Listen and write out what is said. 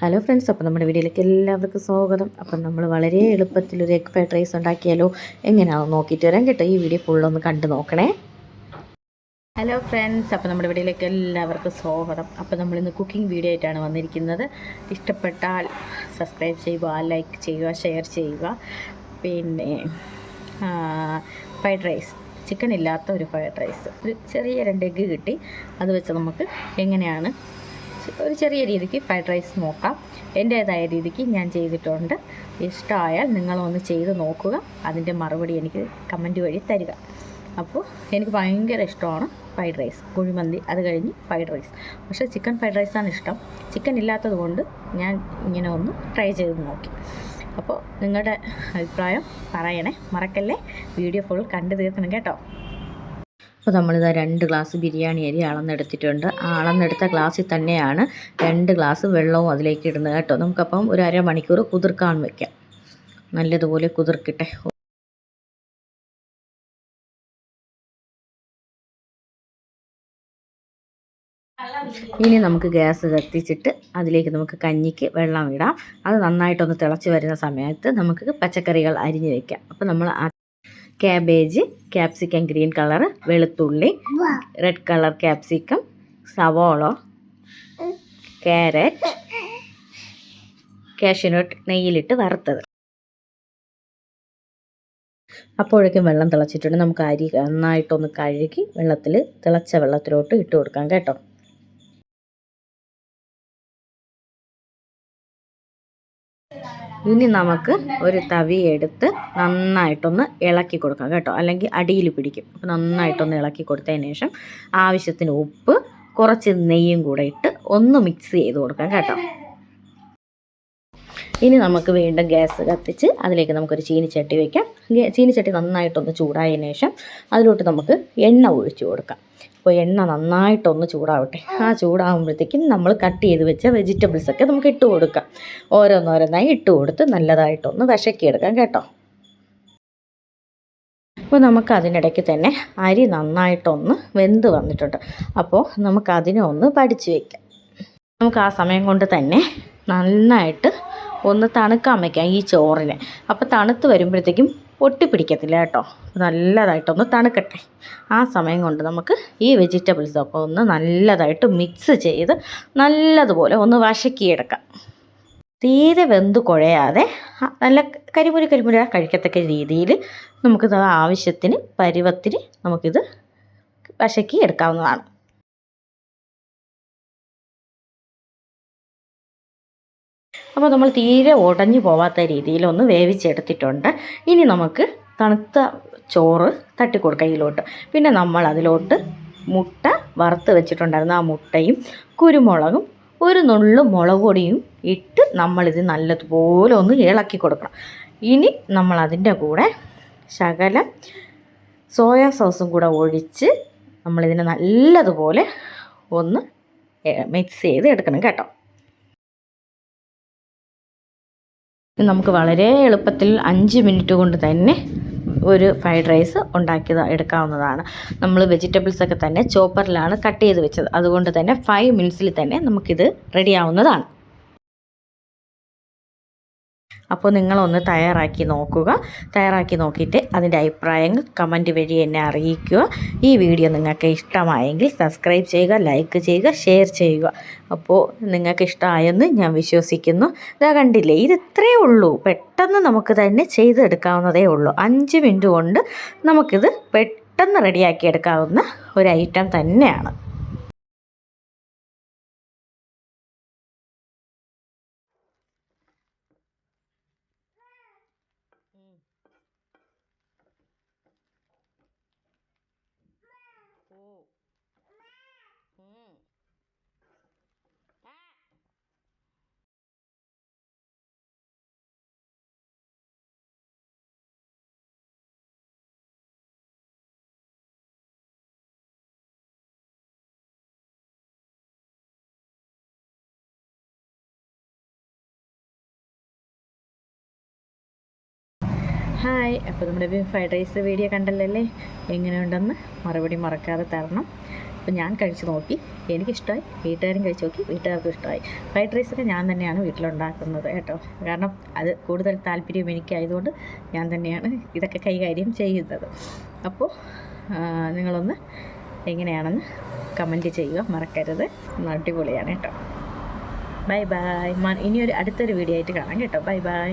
Hello friends അപ്പോൾ നമ്മുടെ വീഡിയോയിലേക്ക് എല്ലാവർക്കും സ്വാഗതം. അപ്പം നമ്മൾ വളരെ എളുപ്പത്തിൽ ഒരു എഗ് ഫ്രൈഡ് റൈസ് ഉണ്ടാക്കിയാലോ? എങ്ങനെയാണെന്ന് നോക്കിയിട്ട് വരാം കേട്ടോ. ഈ വീഡിയോ ഫുള്ളൊന്ന് കണ്ടു നോക്കണേ. ഹലോ ഫ്രണ്ട്സ് അപ്പോൾ നമ്മുടെ വീഡിയോയിലേക്ക് എല്ലാവർക്കും സ്വാഗതം. അപ്പോൾ നമ്മളിന്ന് കുക്കിംഗ് വീഡിയോ ആയിട്ടാണ് വന്നിരിക്കുന്നത്. ഇഷ്ടപ്പെട്ടാൽ സബ്സ്ക്രൈബ് ചെയ്യുക ലൈക്ക് ചെയ്യുക ഷെയർ ചെയ്യുക. പിന്നെ ഫ്രൈഡ് റൈസ് ചിക്കൻ ഇല്ലാത്ത ഒരു ഫ്രൈഡ് റൈസ് ഒരു ചെറിയ രണ്ട് എഗ്ഗ് കിട്ടി. അത് വെച്ച് നമുക്ക് എങ്ങനെയാണ് ഒരു ചെറിയ രീതിക്ക് ഫ്രൈഡ് റൈസ് നോക്കാം. എന്റേതായ രീതിക്ക് ഞാൻ ചെയ്തിട്ടുണ്ട്. ഇഷ്ടമായാൽ നിങ്ങളൊന്ന് ചെയ്ത് നോക്കുക. അതിന്റെ മറുപടി എനിക്ക് കമന്റ് വഴി തരിക. അപ്പോൾ എനിക്ക് ഭയങ്കര ഇഷ്ടമാണ് ഫ്രൈഡ് റൈസ്. കുഴിമന്തി അത് കഴിഞ്ഞ് ഫ്രൈഡ് റൈസ്. പക്ഷേ ചിക്കൻ ഫ്രൈഡ് റൈസാണ് ഇഷ്ടം. ചിക്കൻ ഇല്ലാത്തത് കൊണ്ട് ഞാൻ ഇങ്ങനെ ഒന്ന് ട്രൈ ചെയ്ത് നോക്കി. അപ്പോൾ നിങ്ങളുടെ അഭിപ്രായം പറയണേ. മറക്കല്ലേ? വീഡിയോ ഫുൾ കണ്ടു തീർക്കണം കേട്ടോ. അപ്പോൾ നമ്മളിതാ രണ്ട് ഗ്ലാസ് ബിരിയാണി അരി അളന്നെടുത്തിട്ടുണ്ട്. ആ അളന്നെടുത്ത ഗ്ലാസ്സിൽ തന്നെയാണ് രണ്ട് ഗ്ലാസ് വെള്ളവും അതിലേക്ക് ഇടുന്നത് കേട്ടോ. നമുക്കപ്പം ഒരു അരമണിക്കൂർ കുതിർക്കാൻ വയ്ക്കാം നല്ലതുപോലെ കുതിർക്കട്ടെ. ഇനി നമുക്ക് ഗ്യാസ് കത്തിച്ചിട്ട് അതിലേക്ക് നമുക്ക് കഞ്ഞിക്ക് വെള്ളം ഇടാം. അത് നന്നായിട്ടൊന്ന് തിളച്ച് വരുന്ന സമയത്ത് നമുക്ക് പച്ചക്കറികൾ അരിഞ്ഞ് വെക്കാം. അപ്പോൾ നമ്മൾ ക്യാബേജ് ക്യാപ്സിക്കം ഗ്രീൻ കളർ വെളുത്തുള്ളി റെഡ് കളർ ക്യാപ്സിക്കം സവോള ക്യാരറ്റ് കാഷ്യനട്ട് നെയ്യിലിട്ട് വറുത്തത്. അപ്പോഴേക്കും വെള്ളം തിളച്ചിട്ടുണ്ട്. നമുക്ക് അരി നന്നായിട്ടൊന്ന് കഴുകി വെള്ളത്തിൽ തിളച്ച വെള്ളത്തിലോട്ട് ഇട്ട് കൊടുക്കാം കേട്ടോ. ഇനി നമുക്ക് ഒരു തവി എടുത്ത് നന്നായിട്ടൊന്ന് ഇളക്കി കൊടുക്കാം കേട്ടോ. അല്ലെങ്കിൽ അടിയിൽ പിടിക്കും. അപ്പോൾ നന്നായിട്ടൊന്ന് ഇളക്കി കൊടുത്തതിന് ശേഷം ആവശ്യത്തിന് ഉപ്പ് കുറച്ച് നെയ്യും കൂടെ ഇട്ട് ഒന്ന് മിക്സ് ചെയ്ത് കൊടുക്കാം കേട്ടോ. ഇനി നമുക്ക് വീണ്ടും ഗ്യാസ് കത്തിച്ച് അതിലേക്ക് നമുക്കൊരു ചീനിച്ചട്ടി വയ്ക്കാം ചീനിച്ചട്ടി നന്നായിട്ടൊന്ന് ചൂടായതിനു ശേഷം അതിലോട്ട് നമുക്ക് എണ്ണ ഒഴിച്ചു കൊടുക്കാം. അപ്പോൾ എണ്ണ നന്നായിട്ടൊന്ന് ചൂടാവട്ടെ. ആ ചൂടാകുമ്പോഴത്തേക്കും നമ്മൾ കട്ട് ചെയ്ത് വെച്ച വെജിറ്റബിൾസൊക്കെ നമുക്ക് ഇട്ട് കൊടുക്കാം. ഓരോന്നോരോന്നായി ഇട്ട് കൊടുത്ത് നല്ലതായിട്ടൊന്ന് വിശക്കിയെടുക്കാം കേട്ടോ. അപ്പോൾ നമുക്ക് അതിനിടയ്ക്ക് തന്നെ അരി നന്നായിട്ടൊന്ന് വെന്ത് വന്നിട്ടുണ്ട്. അപ്പോൾ നമുക്ക് അതിനെ ഒന്ന് പഠിച്ചു വയ്ക്കാം നമുക്ക് ആ സമയം കൊണ്ട് തന്നെ നന്നായിട്ട് ഒന്ന് തണുക്കാൻ വയ്ക്കാം ഈ ചോറിനെ. അപ്പോൾ തണുത്ത് വരുമ്പോഴത്തേക്കും ഒട്ടിപ്പിടിക്കത്തില്ല കേട്ടോ. നല്ലതായിട്ടൊന്ന് തണുക്കട്ടെ. ആ സമയം കൊണ്ട് നമുക്ക് ഈ വെജിറ്റബിൾസൊക്കെ ഒന്ന് നല്ലതായിട്ട് മിക്സ് ചെയ്ത് നല്ലതുപോലെ ഒന്ന് വശക്കിയെടുക്കാം. തീരെ വെന്ത് കുഴയാതെ നല്ല കരിമുരി കരിമുര കഴിക്കത്തക്ക രീതിയിൽ നമുക്കിത് ആവശ്യത്തിന് പരുവത്തിന് നമുക്കിത് വശക്കി എടുക്കാവുന്നതാണ് അപ്പോൾ നമ്മൾ തീരെ ഉടഞ്ഞു പോവാത്ത രീതിയിൽ ഒന്ന് വേവിച്ചെടുത്തിട്ടുണ്ട്. ഇനി നമുക്ക് തണുത്ത ചോറ് തട്ടിക്കൊടുക്കാം ഇതിലോട്ട് പിന്നെ നമ്മൾ അതിലോട്ട് മുട്ട വറുത്ത് വെച്ചിട്ടുണ്ടായിരുന്നു. ആ മുട്ടയും കുരുമുളകും ഒരു നുള്ളു മുളക് പൊടിയും ഇട്ട് നമ്മളിത് നല്ലതുപോലെ ഒന്ന് ഇളക്കി കൊടുക്കണം. ഇനി നമ്മൾ അതിന്റെ കൂടെ ശകലം സോയാ സോസും കൂടെ ഒഴിച്ച് നമ്മളിതിനെ നല്ലതുപോലെ ഒന്ന് മിക്സ് ചെയ്ത് എടുക്കണം കേട്ടോ. നമുക്ക് വളരെ എളുപ്പത്തിൽ അഞ്ച് മിനിറ്റ് കൊണ്ട് തന്നെ ഒരു ഫ്രൈഡ് റൈസ് ഉണ്ടാക്കി എടുക്കാവുന്നതാണ്. നമ്മൾ വെജിറ്റബിൾസൊക്കെ തന്നെ ചോപ്പറിലാണ് കട്ട് ചെയ്ത് വെച്ചത്. അതുകൊണ്ട് തന്നെ ഫൈവ് മിനിറ്റ്സിൽ തന്നെ നമുക്കിത് റെഡിയാവുന്നതാണ് അപ്പോൾ നിങ്ങളൊന്ന് തയ്യാറാക്കി നോക്കുക. തയ്യാറാക്കി നോക്കിയിട്ട് അതിന്റെ അഭിപ്രായങ്ങൾ കമന്റ് വഴി എന്നെ അറിയിക്കുക. ഈ വീഡിയോ നിങ്ങൾക്ക് ഇഷ്ടമായെങ്കിൽ സബ്സ്ക്രൈബ് ചെയ്യുക ലൈക്ക് ചെയ്യുക ഷെയർ ചെയ്യുക. അപ്പോൾ നിങ്ങൾക്ക് ഇഷ്ടമായെന്ന് ഞാൻ വിശ്വസിക്കുന്നു. ഇതാ കണ്ടില്ലേ ഇത് ഇത്രയേ ഉള്ളൂ. പെട്ടെന്ന് നമുക്ക് തന്നെ ചെയ്തെടുക്കാവുന്നതേ ഉള്ളൂ. അഞ്ച് മിനിറ്റ് കൊണ്ട് നമുക്കിത് പെട്ടെന്ന് റെഡിയാക്കി എടുക്കാവുന്ന ഒരു ഐറ്റം തന്നെയാണ്. ഹായ്. അപ്പോൾ നമ്മുടെ ഫ്രൈഡ് റൈസ് വീഡിയോ കണ്ടല്ലേ എങ്ങനെയുണ്ടെന്ന് മറുപടി മറക്കാതെ തരണം. അപ്പോൾ ഞാൻ കഴിച്ച് നോക്കി. എനിക്കിഷ്ടമായി വീട്ടുകാരും കഴിച്ച് നോക്കി. വീട്ടുകാർക്കും ഇഷ്ടമായി ഫ്രൈഡ് റൈസൊക്കെ ഞാൻ തന്നെയാണ് വീട്ടിലുണ്ടാക്കുന്നത് കേട്ടോ. കാരണം അത് കൂടുതൽ താല്പര്യം എനിക്കായതുകൊണ്ട് ഞാൻ തന്നെയാണ് ഇതൊക്കെ കൈകാര്യം ചെയ്യുന്നത്. അപ്പോൾ നിങ്ങളൊന്ന് എങ്ങനെയാണെന്ന് കമന്റ് ചെയ്യുക. മറക്കരുത്. അടിപൊളിയാണ് കേട്ടോ. ബൈ ബൈ ഇനിയൊരു അടുത്തൊരു വീഡിയോ ആയിട്ട് കാണാം കേട്ടോ. Bye bye